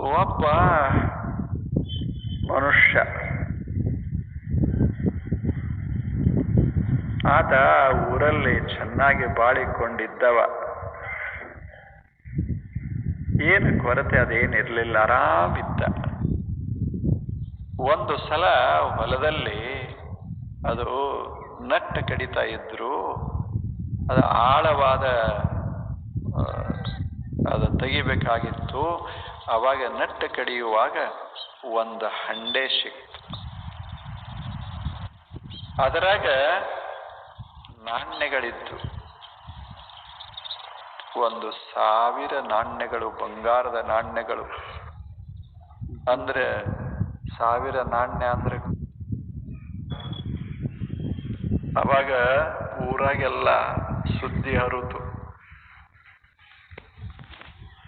ಒಬ್ಬ ಮನುಷ್ಯ ಆತ ಊರಲ್ಲಿ ಚೆನ್ನಾಗಿ ಬಾಳಿಕೊಂಡಿದ್ದವ. ಏನು ಕೊರತೆ ಅದೇನಿರಲಿಲ್ಲ ಆರಾಮಿದ್ದ. ಒಂದು ಸಲ ಹೊಲದಲ್ಲಿ ಅದು ನಟ್ಟ ಕಡಿತಾ ಇದ್ರು. ಅದು ಆಳವಾದ ಆ, ಅದು ತೆಗಿಬೇಕಾಗಿತ್ತು. ಅವಾಗ ನಟ್ಟ ಕಡಿಯುವಾಗ ಒಂದು ಹಂಡೆ ಸಿಕ್ತು. ಅದರಾಗ ನಾಣ್ಯಗಳಿದ್ದು. ಒಂದು ಸಾವಿರ ನಾಣ್ಯಗಳು ಬಂಗಾರದ ನಾಣ್ಯಗಳು. ಅಂದ್ರೆ ಸಾವಿರ ನಾಣ್ಯ ಅಂದ್ರೆ ಅವಾಗ ಊರಾಗೆಲ್ಲ ಸುದ್ದಿ ಹರಿತು.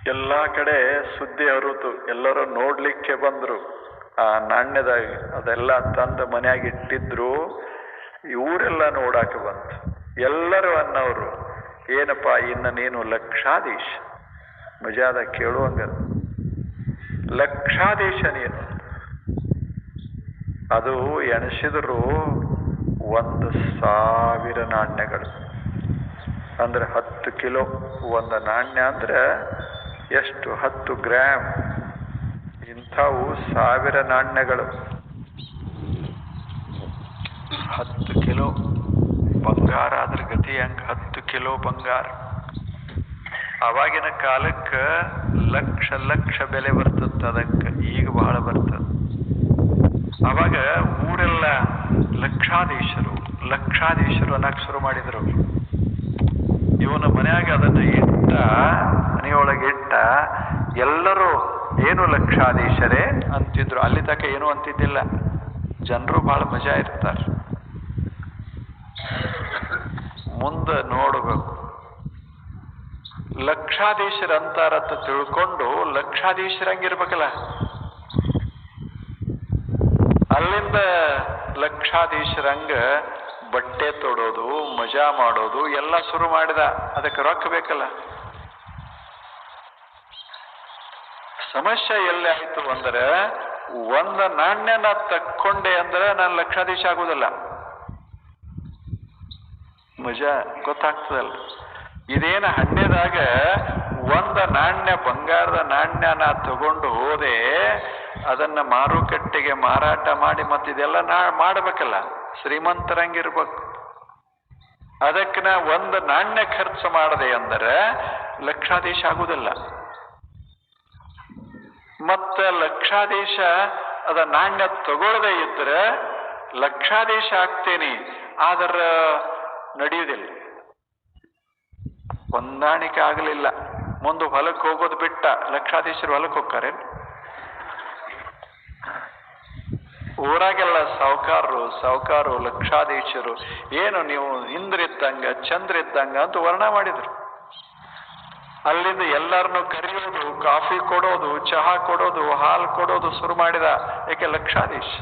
ಎಲ್ಲಾ ಕಡೆ ಸುದ್ದಿ ಹರಿತು ಎಲ್ಲರೂ ನೋಡ್ಲಿಕ್ಕೆ ಬಂದರು. ಆ ನಾಣ್ಯದ ಅದೆಲ್ಲ ತಂದು ಮನೆಯಾಗಿ ಇಟ್ಟಿದ್ರು. ಇವರೆಲ್ಲ ನೋಡಾಕ ಬಂತು. ಎಲ್ಲರೂ ಅನ್ನೋರು, ಏನಪ್ಪ ಇನ್ನು ನೀನು ಲಕ್ಷಾಧೀಶ? ಮಜಾದ ಕೇಳುವಂಗ ಲಕ್ಷಾಧೀಶ ನೀನು. ಅದು ಎಣಸಿದ್ರು ಒಂದು ಸಾವಿರ ನಾಣ್ಯಗಳು. ಅಂದ್ರೆ ಹತ್ತು ಕಿಲೋ ಒಂದು ನಾಣ್ಯ ಅಂದ್ರೆ ಎಷ್ಟು ಹತ್ತು ಗ್ರಾಮ್? ಇಂಥವು ಸಾವಿರ ನಾಣ್ಯಗಳು. ಹತ್ತು ಕಿಲೋ ಬಂಗಾರ ಅದ್ರ ಗತಿ ಹಂಗ? ಹತ್ತು ಕಿಲೋ ಬಂಗಾರ. ಅವಾಗಿನ ಕಾಲಕ್ಕೆ ಲಕ್ಷ ಲಕ್ಷ ಬೆಲೆ ಬರ್ತದ ಅದಕ್ಕೆ. ಈಗ ಬಹಳ ಬರ್ತದ ಅವಾಗ ಊರೆಲ್ಲ ಲಕ್ಷಾಧೀಶರು ಲಕ್ಷಾಧೀಶರು ಅನ್ನಕ್ಕೆ ಶುರು ಮಾಡಿದ್ರು. ಇವನ ಮನೆಯಾಗ ಅದನ್ನ ಇಟ್ಟ ಮನೆಯೊಳಗೆ ಇಟ್ಟ ಎಲ್ಲರೂ ಏನು ಲಕ್ಷಾಧೀಶರೇ? ಅಂತಿದ್ರು. ಅಲ್ಲಿ ತನಕ ಏನು ಅಂತಿದ್ದಿಲ್ಲ. ಜನರು ಬಹಳ ಮಜಾ ಇರ್ತಾರೆ. ಮುಂದೆ ನೋಡಬೇಕು. ಲಕ್ಷಾಧೀಶರ ಅಂತಾರತ್ತ ತಿಳ್ಕೊಂಡು ಲಕ್ಷಾಧೀಶರಂಗಿರ್ಬೇಕಲ್ಲ ಅಲ್ಲಿಂದ ಲಕ್ಷಾಧೀಶರಂಗ ಬಟ್ಟೆ ತೊಡೋದು, ಮಜಾ ಮಾಡೋದು ಎಲ್ಲ ಶುರು ಮಾಡಿದ. ಅದಕ್ಕೆ ರೊಕ್ಕ ಬೇಕಲ್ಲ. ಸಮಸ್ಯೆ ಎಲ್ಲಿ ಆಯಿತು ಅಂದ್ರೆ, ಒಂದ ನಾಣ್ಯನ ತಕ್ಕೊಂಡೆ ಅಂದ್ರೆ ನಾನು ಲಕ್ಷಾಧೀಶ ಆಗೋದಿಲ್ಲ. ಮಜಾ, ಗೊತ್ತಾಗ್ತದಲ್ಲ. ಇದೇನ ಹಣ್ಣೆದಾಗ ಒಂದ ನಾಣ್ಯ, ಬಂಗಾರದ ನಾಣ್ಯ ನಾ ತಗೊಂಡು ಹೋದೆ, ಅದನ್ನ ಮಾರುಕಟ್ಟೆಗೆ ಮಾರಾಟ ಮಾಡಿ ಮತ್ತಿದೆಲ್ಲ ನಾ ಮಾಡಬೇಕಲ್ಲ, ಶ್ರೀಮಂತರಂಗಿರ್ಬೇಕು. ಅದಕ್ಕೆ ನಾ ಒಂದು ನಾಣ್ಯ ಖರ್ಚು ಮಾಡದೆ ಅಂದರೆ ಲಕ್ಷಾಧೀಶ ಆಗುದಿಲ್ಲ. ಮತ್ತ ಲಕ್ಷಾದೇಶ ಅದ ನಾಣ್ಯ ತಗೊಳ್ಳದೆ ಇದ್ರೆ ಲಕ್ಷಾದೇಶ ಆಗ್ತೇನೆ ಆದ್ರ ನಡೆಯುವುದಿಲ್ಲ. ಹೊಂದಾಣಿಕೆ ಆಗಲಿಲ್ಲ. ಮುಂದೆ ಹೊಲಕ್ಕೆ ಹೋಗೋದು ಬಿಟ್ಟ ಲಕ್ಷಾಧೀಶರು ಹೊಲಕ್ಕೆ ಹೋಗ್ತಾರೆ. ಊರಾಗೆಲ್ಲ ಸಾವುಕಾರರು ಸಾವುಕಾರು ಲಕ್ಷಾಧೀಶರು. ಏನು ನೀವು ಇಂದ್ರಿದ್ದಂಗ ಚಂದ್ರ ಇದ್ದಂಗ ಅಂತ ವರ್ಣ ಮಾಡಿದ್ರು. ಅಲ್ಲಿಂದ ಎಲ್ಲರನ್ನು ಕರೆಯೋದು, ಕಾಫಿ ಕೊಡೋದು, ಚಹಾ ಕೊಡೋದು, ಹಾಲು ಕೊಡೋದು ಶುರು ಮಾಡಿದ ಏಕೆ ಲಕ್ಷಾಧೀಶ್?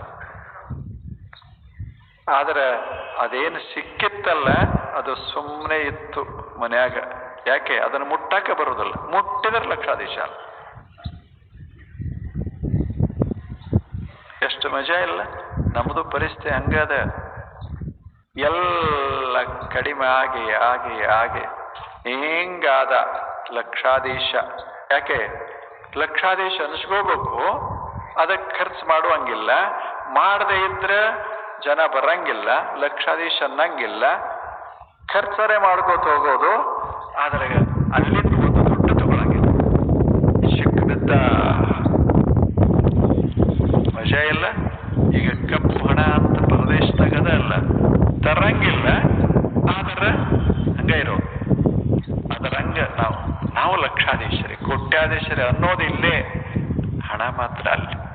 ಆದ್ರೆ ಅದೇನು ಸಿಕ್ಕಿತ್ತಲ್ಲ, ಅದು ಸುಮ್ಮನೆ ಇತ್ತು ಮನ್ಯಾಗ. ಯಾಕೆ? ಅದನ್ನು ಮುಟ್ಟಕ್ಕೆ ಬರೋದಿಲ್ಲ ಮುಟ್ಟಿದ್ರೆ ಲಕ್ಷಾಧೀಶ ಎಷ್ಟು ಮಜಾ ಇಲ್ಲ. ನಮ್ಮದು ಪರಿಸ್ಥಿತಿ ಹಂಗದ ಎಲ್ಲ ಕಡಿಮೆ ಆಗಿ ಆಗಿ ಆಗಿ. ಹಿಂಗಾದ. ಲಕ್ಷಾಧೀಶ. ಯಾಕೆ? ಲಕ್ಷಾದೇಶ ಅನಿಸ್ಕೋಬೇಕು. ಅದಕ್ಕೆ ಖರ್ಚು ಮಾಡುವಂಗಿಲ್ಲ. ಮಾಡದೆ ಇದ್ರೆ ಜನ ಬರಂಗಿಲ್ಲ. ಲಕ್ಷಾದೇಶ ಅನ್ನಂಗಿಲ್ಲ. ಖರ್ಚರೆ ಮಾಡ್ಕೋತ ಹೋಗೋದು. ಆದ್ರೆ ಅಲ್ಲಿ ಒಂದು ದುಡ್ಡು ತಗೊಳಂಗಿಲ್ಲ. ಸಿಕ್ಕಿದ್ದ ಮಜಾ ಇಲ್ಲ. ಈಗ ಕಪ್ಪು ಹಣ ಅಂತ ಪ್ರದೇಶದಾಗ ಅದ ಅಲ್ಲ. ತರಂಗಿಲ್ಲ ಆದ್ರೆ ಹಂಗ ಇರೋ ಅದರ ಹಂಗ ನಾವು ಲಕ್ಷಾಧೀಶರಿ, ಕೋಟ್ಯಾಧೀಶರಿ ಅನ್ನೋದಿಲ್ಲೇ ಹಣ ಮಾತ್ರ ಅಲ್ಲಿ.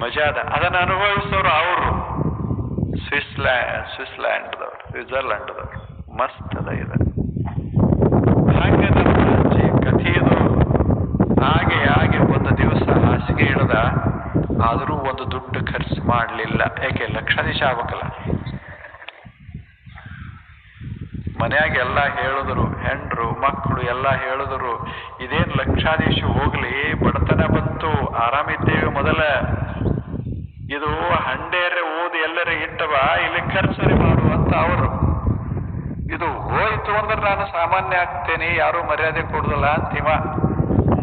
ಮಜಾದ ಅದ. ಅದನ್ನ ಅನುಭವಿಸೋರು ಅವರು. ಸ್ವಿಸ್ಲ್ಯಾ ಸ್ವಿಟ್ಜರ್ಲ್ಯಾಂಡ್ದವ್ರು ಮಸ್ತ್ ಅದ ಇದೆ. ಹಾಗೆ ನಮ್ಮ ಅಜ್ಜಿ ಕಥೆಯದು ಹಾಗೆ ಹಾಗೆ ಒಂದು ದಿವಸ ಹಾಸಿಗೆ ಹಿಡ್ದ, ಆದರೂ ಒಂದು ದುಡ್ಡು ಖರ್ಚು ಮಾಡಲಿಲ್ಲ. ಯಾಕೆ ಲಕ್ಷಾಧೀಶ ಆಗ್ಬೇಕಲ್ಲ. ಮನ್ಯಾಗ ಎಲ್ಲ ಹೇಳಿದ್ರು, ಹೆಂಡ್ರು ಮಕ್ಕಳು ಎಲ್ಲ ಹೇಳಿದ್ರು, ಇದೇನು ಲಕ್ಷಾಧೀಶ ಹೋಗ್ಲಿ, ಬಡತನ ಬಂತು, ಆರಾಮಿದ್ದೇವೆ ಮೊದಲ. ಇದು ಹಂಡೇರೆ ಓದಿ ಎಲ್ಲರೇ ಇಟ್ಟವ, ಇಲ್ಲಿ ಖರ್ಚರಿ ಮಾಡು ಅಂತ ಅವರು. ಇದು ಹೋಯ್ತು ಅಂದ್ರೆ ನಾನು ಸಾಮಾನ್ಯ ಆಗ್ತೇನೆ, ಯಾರು ಮರ್ಯಾದೆ ಕೊಡುದಲ್ಲ ಅಂತಿವ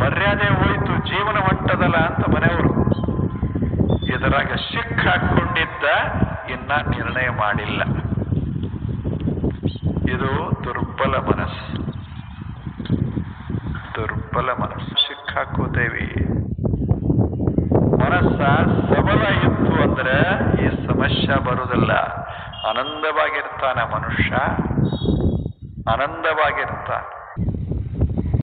ಮರ್ಯಾದೆ ಹೋಯ್ತು, ಜೀವನ ಹೊಂಟದಲ್ಲ ಅಂತ ಮನೆಯವರು. ಇದರಾಗ ಸಿಕ್ ಹಾಕೊಂಡಿದ್ದ ಇನ್ನ ನಿರ್ಣಯ ಮಾಡಿಲ್ಲ. ಇದು ದುರ್ಬಲ ಮನಸ್ಸು. ದುರ್ಬಲ ಮನಸ್ಸು. ಸಿಕ್ಕಾಕೋತೇವಿ ಮನಸ್ಸ ಸಬಲ ಇತ್ತು ಅಂದ್ರೆ ಈ ಸಮಸ್ಯೆ ಬರುವುದಿಲ್ಲ ಆನಂದವಾಗಿರ್ತಾನೆ ಮನುಷ್ಯ. ಆನಂದವಾಗಿರ್ತಾನೆ.